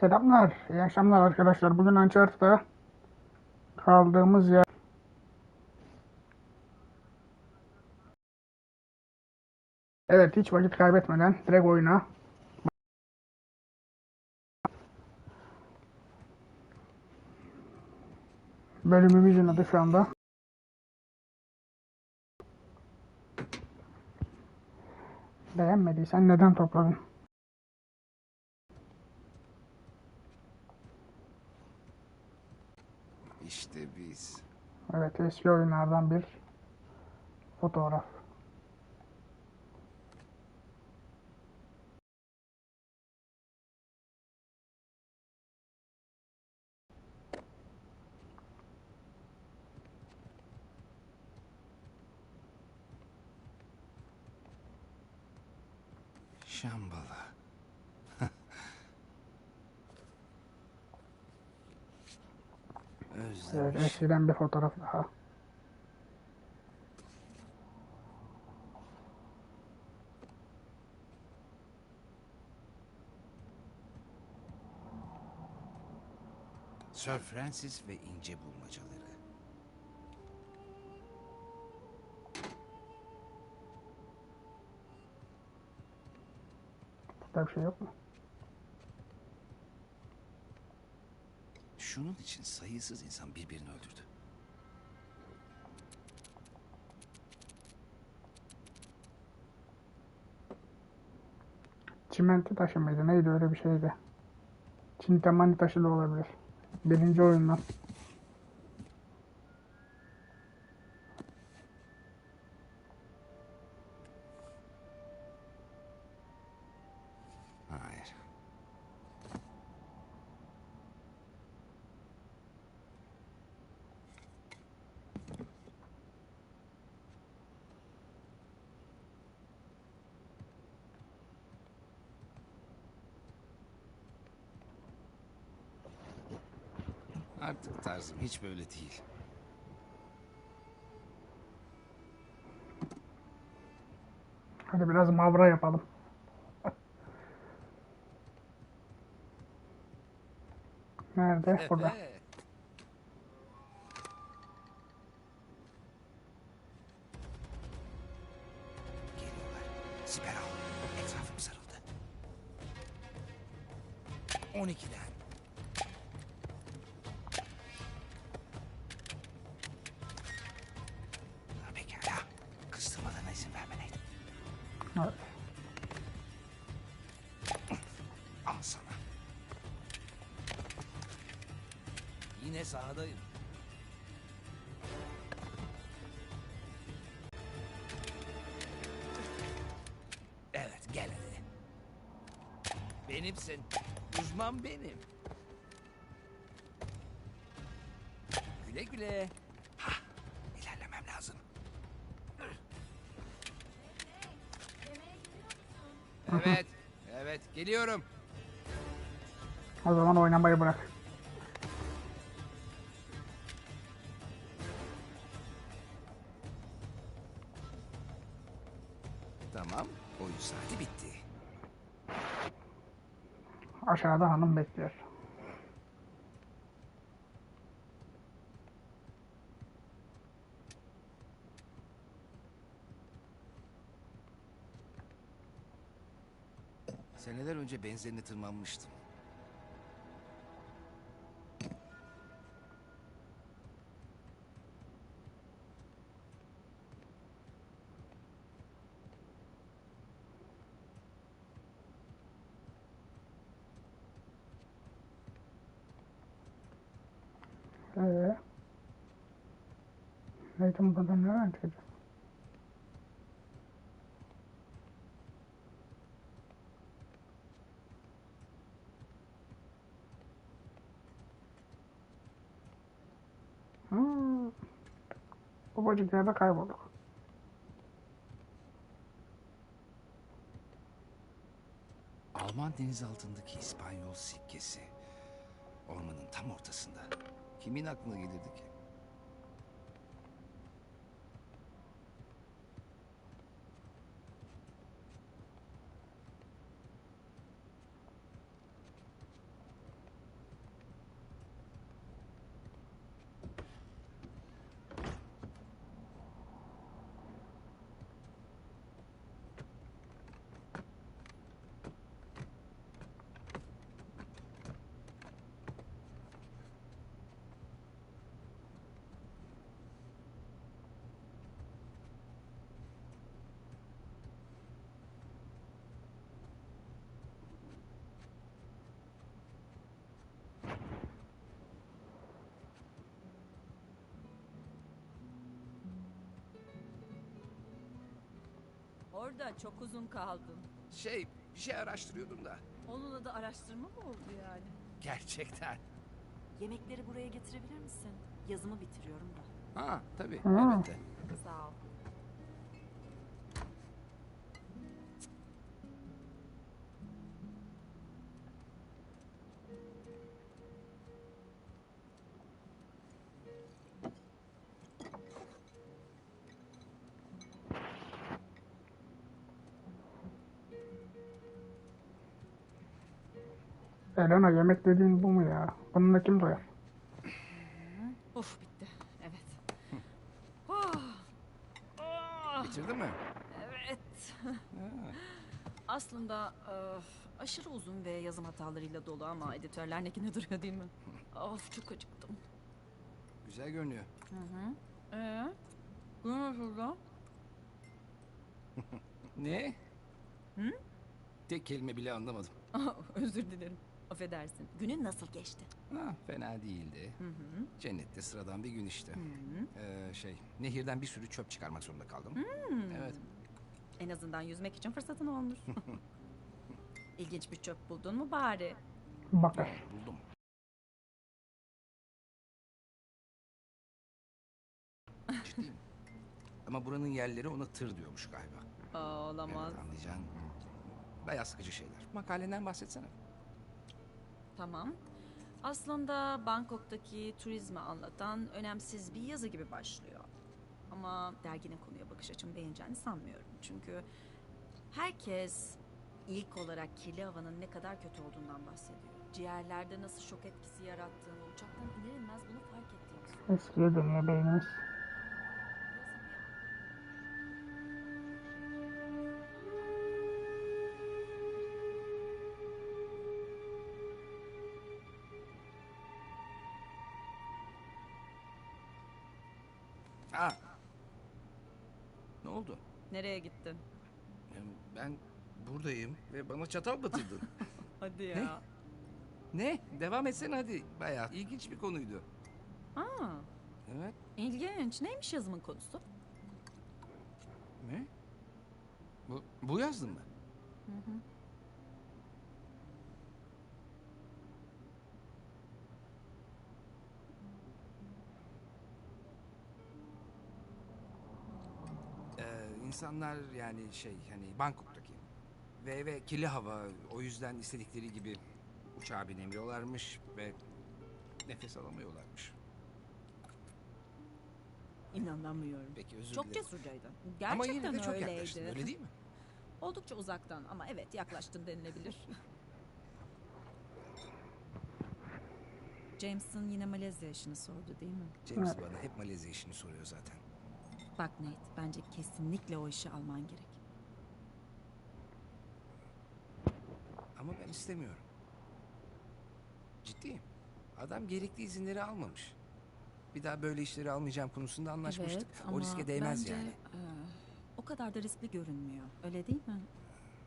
Selamlar, iyi akşamlar arkadaşlar. Bugün Uncharted'da kaldığımız yer. Evet, hiç vakit kaybetmeden direkt oyuna. Bölümümüzün adı şu anda. Beğenmediysen neden topladın? İşte biz. Evet, eski oyunlardan bir fotoğraf. Şambala. Evet, eskiden bir fotoğraf daha. Sir Francis ve ince bulmacaları. Burada bir şey yok mu? Şunun için sayısız insan birbirini öldürdü. Çimento taşı mıydı? Neydi öyle bir şeydi. Çintamani taşı da olabilir. Birinci oyundan. Hayır. Artık tarzım hiç böyle değil. Hadi biraz mavra yapalım. Nerede? Burada. Benimsin. Uzman benim. Güle güle. Ha, ilerlemem lazım. Evet, evet geliyorum. O zaman oynamayı bırak. Aşağıda hanım bekliyor. Seneler önce benzerini tırmanmıştım. Ee, Nathan buradan nereden çıkacak? Hmm. Babacık yerde kaybolduk. Alman denizaltındaki İspanyol sikkesi. Ormanın tam ortasında. Kimin aklına gelirdi ki? Orada çok uzun kaldın. Şey, bir şey araştırıyordum da. Onunla da araştırma mı oldu yani? Gerçekten. Yemekleri buraya getirebilir misin? Yazımı bitiriyorum da. Ha, tabii. Elbette. Sağ ol. Elena yemek dediğin bu mu ya? Bununla kim doyar? Of bitti. Evet. Oh. Oh, Bitirdin mi? evet. Aslında e, aşırı uzun ve yazım hatalarıyla dolu ama editörler nekine duruyor değil mi? Of çok acıktım. Güzel görünüyor. Hı hı. Ee, bu nasıl da? Ne? Hı? Tek kelime bile anlamadım. Özür dilerim. Affedersin. Günün nasıl geçti? Ha, fena değildi. Hı hı. Cennette sıradan bir gün işte. Hı hı. Ee, şey, nehirden bir sürü çöp çıkarmak zorunda kaldım. Hmm. Evet. En azından yüzmek için fırsatın olmuş. İlginç bir çöp buldun mu bari? Bakar. Buldum. Ciddiyim. Ama buranın yerleri ona tır diyormuş galiba. Aa, olamaz. Evet, anlayacağın bayağı sıkıcı şeyler. Makalenden bahsetsene. Tamam. Aslında Bangkok'taki turizmi anlatan önemsiz bir yazı gibi başlıyor. Ama derginin konuya bakış açımı beğeneceğini sanmıyorum. Çünkü herkes ilk olarak kirli havanın ne kadar kötü olduğundan bahsediyor. Ciğerlerde nasıl şok etkisi yarattığını, uçaktan iner bunu fark söylüyor. Eskiye dönüyor beynimiz. Oldu? Nereye gittin? Ben buradayım ve bana çatal batırdın. Hadi ya. ne? Devam etsene hadi. Bayağı ilginç bir konuydu. Aa, Evet. ilginç. Neymiş yazımın konusu? Ne? Bu, bu yazdın mı? Hı hı. İnsanlar yani şey hani Bangkok'taki ve ve kirli hava o yüzden istedikleri gibi uçağa binemiyorlarmış ve nefes alamıyorlarmış. İnanamıyorum. Peki özür Çok dilerim. cesurcaydın. Ama yine Gerçekten de çok öyleydi. yaklaştın öyle değil mi? Oldukça uzaktan ama evet yaklaştın denilebilir. Jameson yine Malezya işini sordu değil mi? James Evet. bana hep Malezya işini soruyor zaten. Bak Nate bence kesinlikle o işi alman gerek. Ama ben istemiyorum. Ciddiyim. Adam gerekli izinleri almamış. Bir daha böyle işleri almayacağım konusunda anlaşmıştık. Evet o ama riske değmez bence, yani. e, o kadar da riskli görünmüyor. Öyle değil mi?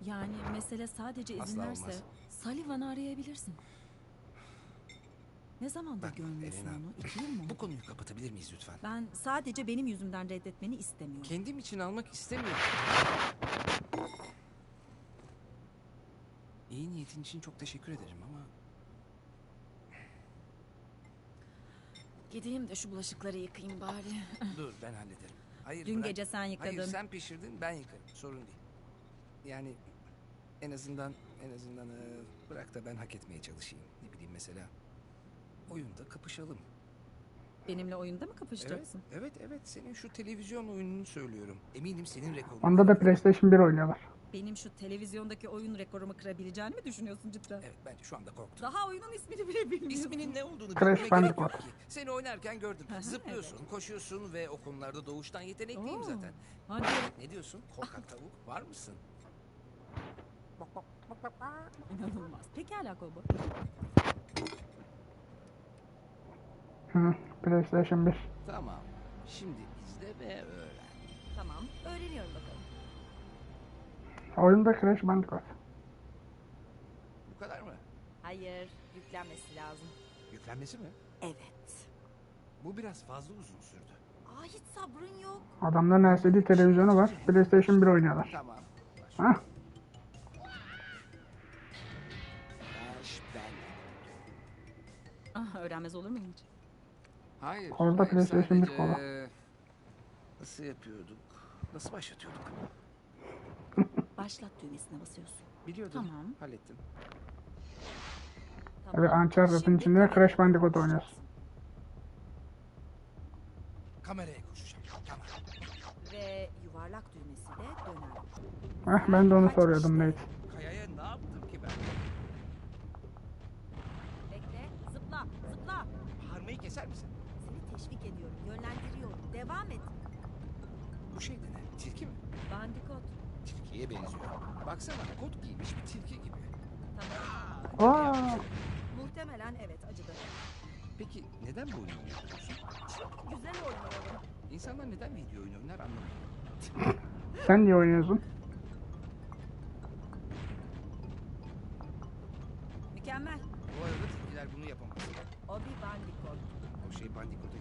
Yani mesele sadece Asla izinlerse olmaz. Sullivan'ı arayabilirsin. Ne zamandır Bak, görmüyorsun Elena, onu? İki yıl mı? Bu konuyu kapatabilir miyiz lütfen? Ben sadece benim yüzümden reddetmeni istemiyorum. Kendim için almak istemiyorum. İyi niyetin için çok teşekkür ederim ama Gideyim de şu bulaşıkları yıkayayım bari. dur ben hallederim. Hayır Dün bırak. gece sen yıkadın. Hayır sen pişirdin ben yıkarım sorun değil. Yani en azından en azından bırak da ben hak etmeye çalışayım. Ne bileyim mesela oyunda kapışalım. Benimle oyunda mı kapışacaksın? Evet, evet, evet. Senin şu televizyon oyununu söylüyorum. Eminim senin rekorun. Onda da PlayStation 1 oynuyorlar. Benim şu televizyondaki oyun rekorumu kırabileceğini mi düşünüyorsun cidden? Evet, bence şu anda korktum. Daha oyunun ismini bile bilmiyorsun. İsminin ne olduğunu Crash bilmeme gerek yok Bandicoot. ki. Seni oynarken gördüm. Aha, Zıplıyorsun, koşuyorsun ve o konularda doğuştan yetenekliyim Oo. zaten. Hadi. Ne diyorsun? Korkak tavuk var mısın? İnanılmaz. Pekala Kobo. Hı, PlayStation 1. Tamam. Şimdi izle ve öğren. Tamam. Öğreniyorum bakalım. Oyunda Crash Bandicoot. Bu kadar mı? Hayır. Yüklenmesi lazım. Yüklenmesi mi? Evet. Bu biraz fazla uzun sürdü. Aa hiç sabrın yok. Adamların LCD televizyonu var. PlayStation 1 oynuyorlar. Tamam. Hah. Ah, öğrenmez olur muyum hiç? Hayır. Orada hayır, PlayStation bir kola. Nasıl yapıyorduk? Nasıl başlatıyorduk? Başlat düğmesine basıyorsun. Biliyordum. Tamam. Hallettim. Tamam. Ve Uncharted'ın içinde de Crash Bandicoot oynuyorsun. Kameraya koşacağım. Tamam. Ve yuvarlak düğmesi de döner. Heh, ben de onu soruyordum Nate. Kayaya ne yaptım ki ben? Bekle. Zıpla. Zıpla. Bağırmayı keser misin? Teşvik ediyorum. Yönlendiriyorum. Devam et. Bu şey de ne? Tilki mi? Bandikot. Tilkiye benziyor. Baksana kot giymiş bir tilki gibi. Tamam. Aa, Muhtemelen evet acıdı. Peki neden bu oyunu oynuyorsun? Güzel oynuyorum. İnsanlar neden video oyunu oynar anlamıyorum. sen niye oynuyorsun?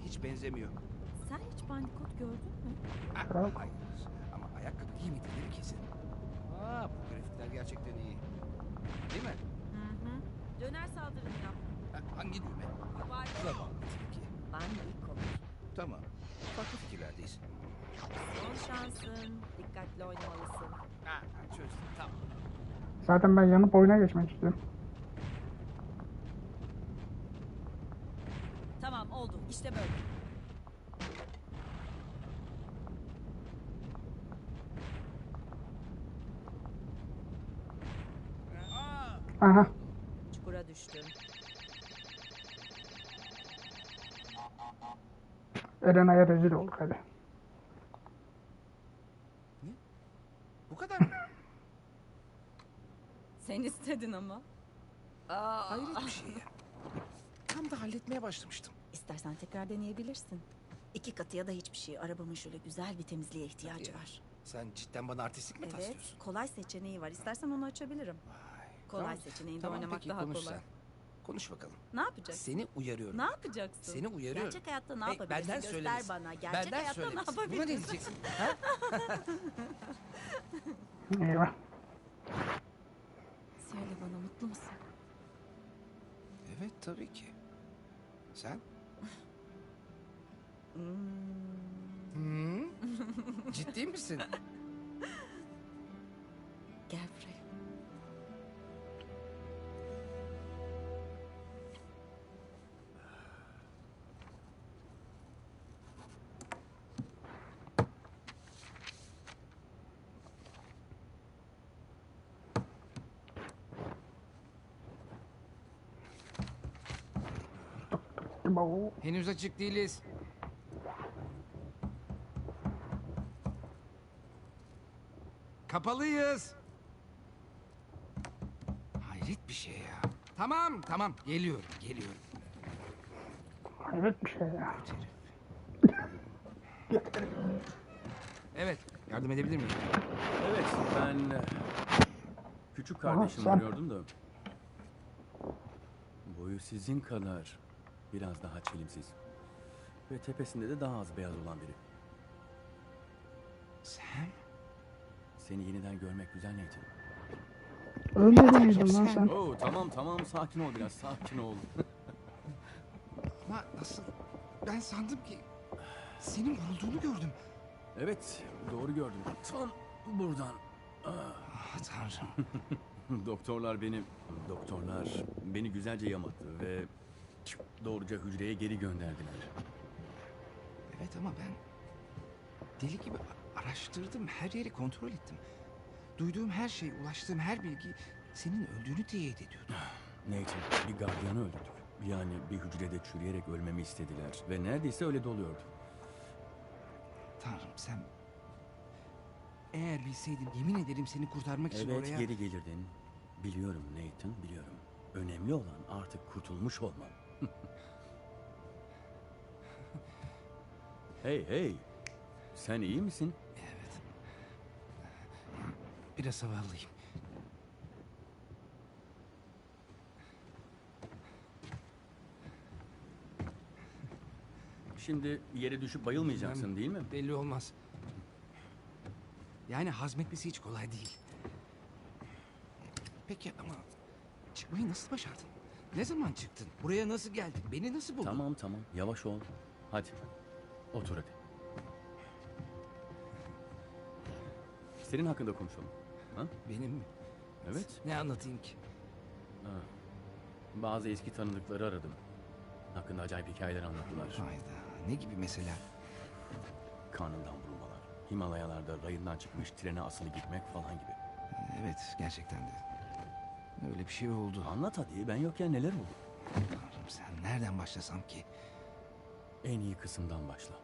Hiç benzemiyor. Sen hiç bandikot gördün mü? Ah, Yok. hayır. Ama ayakkabı giymedikleri kesin. Aa bu grafikler gerçekten iyi. Değil mi? Hı hı. Döner saldırını yap. Ha, hangi düğme? Yuvarlak. Zavallı tilki. Bandikot. Tamam. Farklı fikirlerdeyiz. Son şansın. Dikkatli oynamalısın. Ha, çözdüm. Tamam. Zaten ben yanıp oyuna geçmek istiyorum. Tamam oldu. İşte böyle. Aha. Çukura düştün. Elena'ya rezil olduk hadi. bu kadar mı? Sen istedin ama. Aa, Hayret bir şey ya. Tam da halletmeye başlamıştım. İstersen tekrar deneyebilirsin. İki katı ya da hiçbir şey. Arabamın şöyle güzel bir temizliğe ihtiyacı Hadi ya. var. Sen cidden bana artistlik mi Evet, taslıyorsun? kolay seçeneği var. İstersen onu açabilirim. Vay, Kolay tamam. seçeneğinde Tamam, oynamak peki, daha konuş kolay. sen. Konuş bakalım. Ne yapacaksın? Seni uyarıyorum. Ne yapacaksın? Seni uyarıyorum. Gerçek hayatta ne Hey, yapabilirsin? benden Göster söylemesin. bana. Gerçek Benden hayatta ne söylemesin. Buna ne yapabilirsin? diyeceksin? Eyvah. Söyle bana mutlu musun? Evet tabii ki. Sen? Hmm? Ciddi misin? Gel buraya. Bu- Henüz açık değiliz. Kapalıyız. Hayret bir şey ya. Tamam tamam geliyorum geliyorum. Hayret bir şey ya. Evet yardım edebilir miyim? Evet, ben e, küçük kardeşim sen- arıyordum da. Boyu sizin kadar biraz daha çelimsiz. Ve tepesinde de daha az beyaz olan biri. Sen? Seni yeniden görmek güzel Nathan. Ölmedi miydin lan sen? Oo tamam tamam sakin ol biraz sakin ol. Ama nasıl? Ben sandım ki senin vurulduğunu gördüm. evet doğru gördüm. Tam buradan. Ah tanrım. Doktorlar beni doktorlar beni güzelce yamattı ve doğruca hücreye geri gönderdiler. Evet ama ben deli gibi araştırdım. Her yeri kontrol ettim. Duyduğum her şey, ulaştığım her bilgi senin öldüğünü teyit ediyordu. Nathan, bir gardiyanı öldürdük. Yani bir hücrede çürüyerek ölmemi istediler. Ve neredeyse öyle doluyordu. Tanrım sen... Eğer bilseydim yemin ederim seni kurtarmak için Evet, oraya... geri gelirdin. Biliyorum Nathan, biliyorum. Önemli olan artık kurtulmuş olman. hey hey, sen iyi misin? Biraz havallıyım. Şimdi yere düşüp bayılmayacaksın değil mi? Belli olmaz. Yani hazmetmesi hiç kolay değil. Peki ama çıkmayı nasıl başardın? Ne zaman çıktın? Buraya nasıl geldin? Beni nasıl buldun? Tamam tamam yavaş ol. Hadi otur hadi. Senin hakkında konuşalım. Ha? Benim mi? Evet. Ne anlatayım ki? Bazı eski tanıdıkları aradım. Hakkında acayip hikayeler anlattılar. Hayda. Ne gibi mesela? Karnından vurulmalar. Himalayalarda rayından çıkmış trene asılı gitmek falan gibi. Evet gerçekten de. Öyle bir şey oldu. Anlat hadi ben yokken neler oldu? Tanrım sen nereden başlasam ki? En iyi kısımdan başla.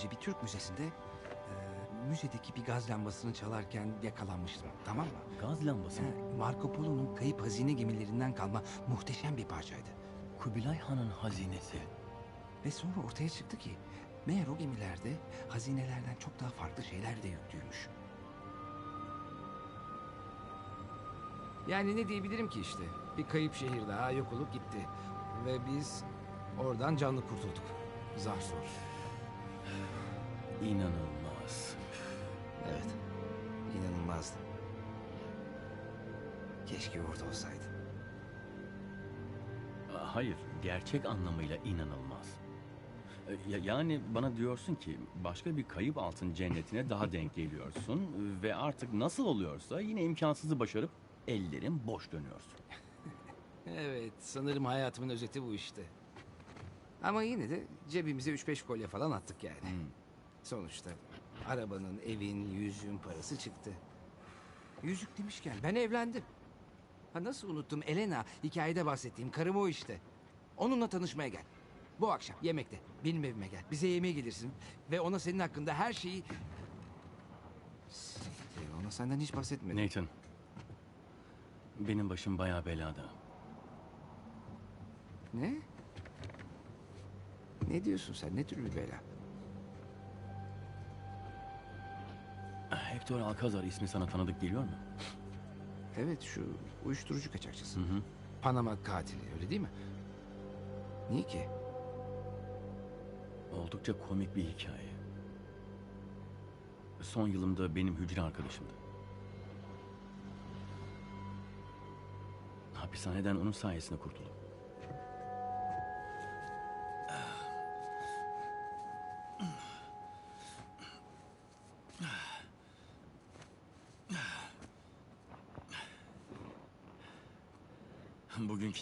Önce bir Türk müzesinde e, müzedeki bir gaz lambasını çalarken yakalanmıştım. Tamam mı? Gaz lambası mı? Ha, Marco Polo'nun kayıp hazine gemilerinden kalma muhteşem bir parçaydı. Kubilay Han'ın hazinesi. Ve sonra ortaya çıktı ki meğer o gemilerde hazinelerden çok daha farklı şeyler de yüklüymüş. Yani ne diyebilirim ki işte? Bir kayıp şehir daha yok olup gitti. Ve biz oradan canlı kurtulduk. Zar zor. İnanılmaz. Evet. İnanılmazdı. Keşke orada olsaydı. Hayır, gerçek anlamıyla inanılmaz. E, ya- Yani bana diyorsun ki başka bir kayıp altın cennetine daha denk geliyorsun ve artık nasıl oluyorsa yine imkansızı başarıp ellerin boş dönüyorsun. Evet, sanırım hayatımın özeti bu işte. Ama yine de cebimize 3-5 kolye falan attık yani. Sonuçta arabanın, evin, yüzüğün parası çıktı. Yüzük demişken ben evlendim. Ha nasıl unuttum Elena, hikayede bahsettiğim karım o işte. Onunla tanışmaya gel. Bu akşam yemekte benim evime gel. Bize yemeğe gelirsin ve ona senin hakkında her şeyi... Siktir, Ona senden hiç bahsetmedim. Nathan, benim başım bayağı belada. Ne? Ne diyorsun sen? Ne tür bir bela? Hector Alcazar ismi sana tanıdık geliyor mu? Evet şu uyuşturucu kaçakçısı. Hı hı. Panama katili öyle değil mi? Niye ki? Oldukça komik bir hikaye. Son yılımda benim hücre arkadaşımdı. Hapishaneden onun sayesinde kurtuldum.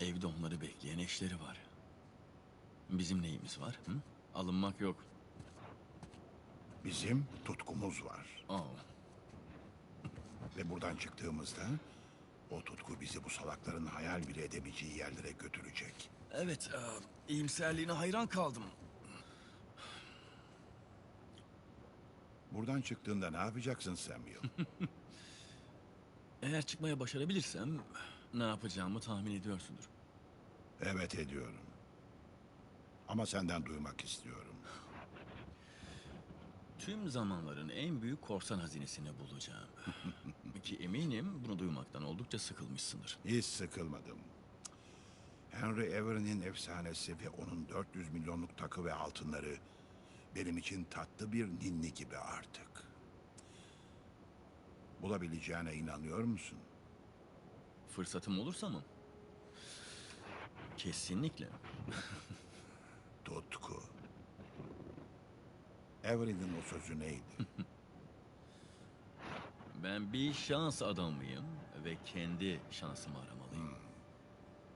evde onları bekleyen eşleri var. Bizim neyimiz var? Hı? Alınmak yok. Bizim tutkumuz var. Oh, Ve buradan çıktığımızda o tutku bizi bu salakların hayal bile edemeyeceği yerlere götürecek. evet, e, iyimserliğine hayran kaldım. Buradan çıktığında ne yapacaksın Samuel? Eğer çıkmaya başarabilirsem ne yapacağımı tahmin ediyorsundur. evet ediyorum. Ama senden duymak istiyorum. Tüm zamanların en büyük korsan hazinesini bulacağım. Ki eminim bunu duymaktan oldukça sıkılmışsındır. Hiç sıkılmadım. Henry Everin'in efsanesi ve onun 400 milyonluk takı ve altınları benim için tatlı bir ninni gibi artık. Bulabileceğine inanıyor musun? Fırsatım olursa mı? Kesinlikle. Tutku. Everin'in o sözü neydi? Ben bir şans adamıyım ve kendi şansımı aramalıyım.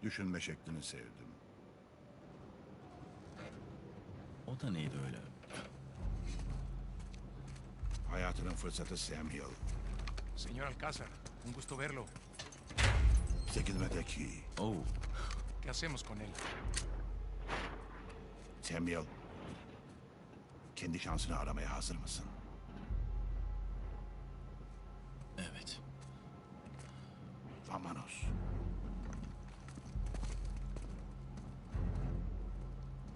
Düşünme şeklini sevdim. O da neydi öyle? Hayatının fırsatı Samuel. Señor Alcázar, un gusto verlo. Çekilmedeki Oh, ¿Qué hacemos con él? Samuel. Kendi şansını aramaya hazır mısın? evet. Vamanos.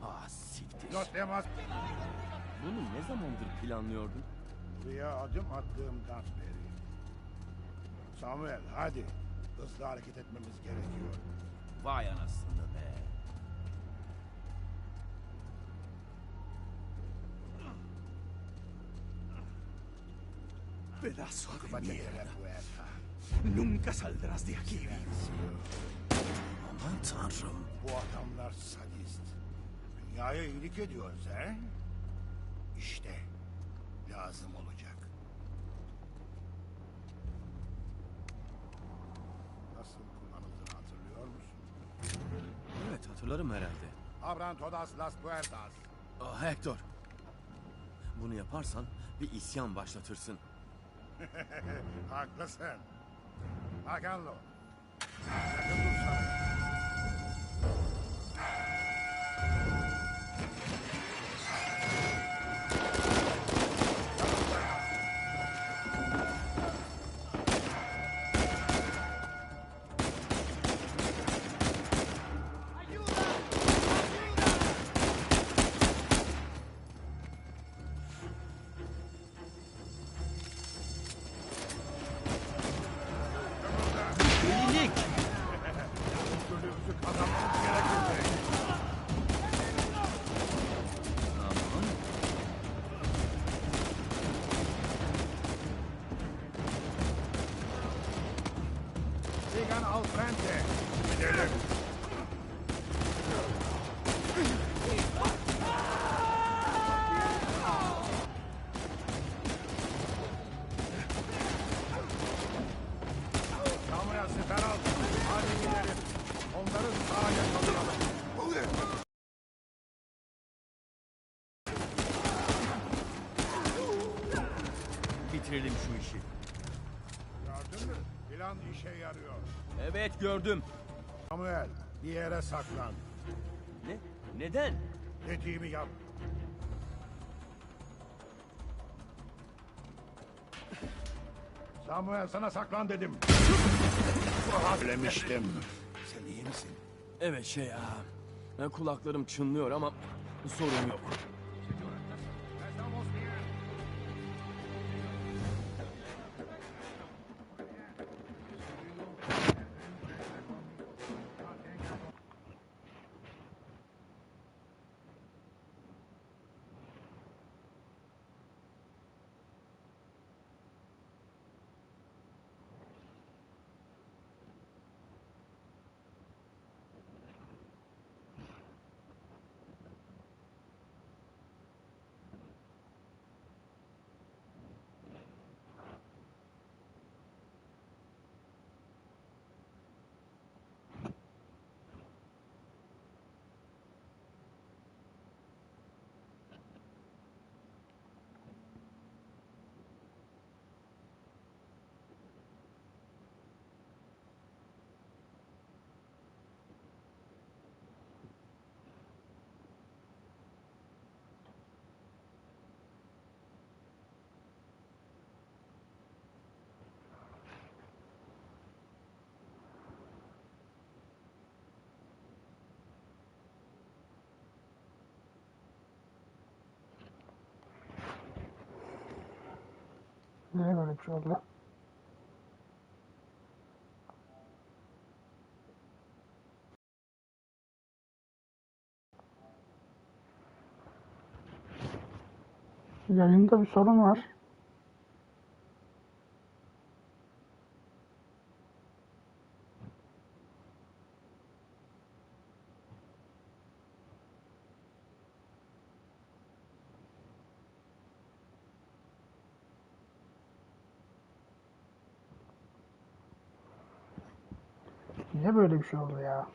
Ah siktir. Los demás Bunu ne zamandır planlıyordun? buraya adım attığımdan beri. Samuel hadi. Hızlı hareket etmemiz gerekiyor. Vay anasını be. Pedazo de mierda. Nunca saldrás de aquí. Aman tanrım. Bu adamlar sadist. Dünyaya iyilik ediyoruz he? İşte lazım olacak. Nasıl kullanıldığını hatırlıyor musun? Evet hatırlarım herhalde. Abran todas las puertas. Ah, Hector. Bunu yaparsan bir isyan başlatırsın. Haklısın. Hakanlo. Sakın dursana. Bitirelim şu işi. Gördün mü? Plan işe yarıyor. Evet gördüm. Samuel bir yere saklan. Ne? Neden? Dediğimi yap. Samuel sana saklan dedim. Söylemiştim. Sen iyi misin? Evet şey ah, kulaklarım çınlıyor ama sorun yok. Bir şey oldu? Yayında bir sorun var. Niye böyle bir şey oldu ya?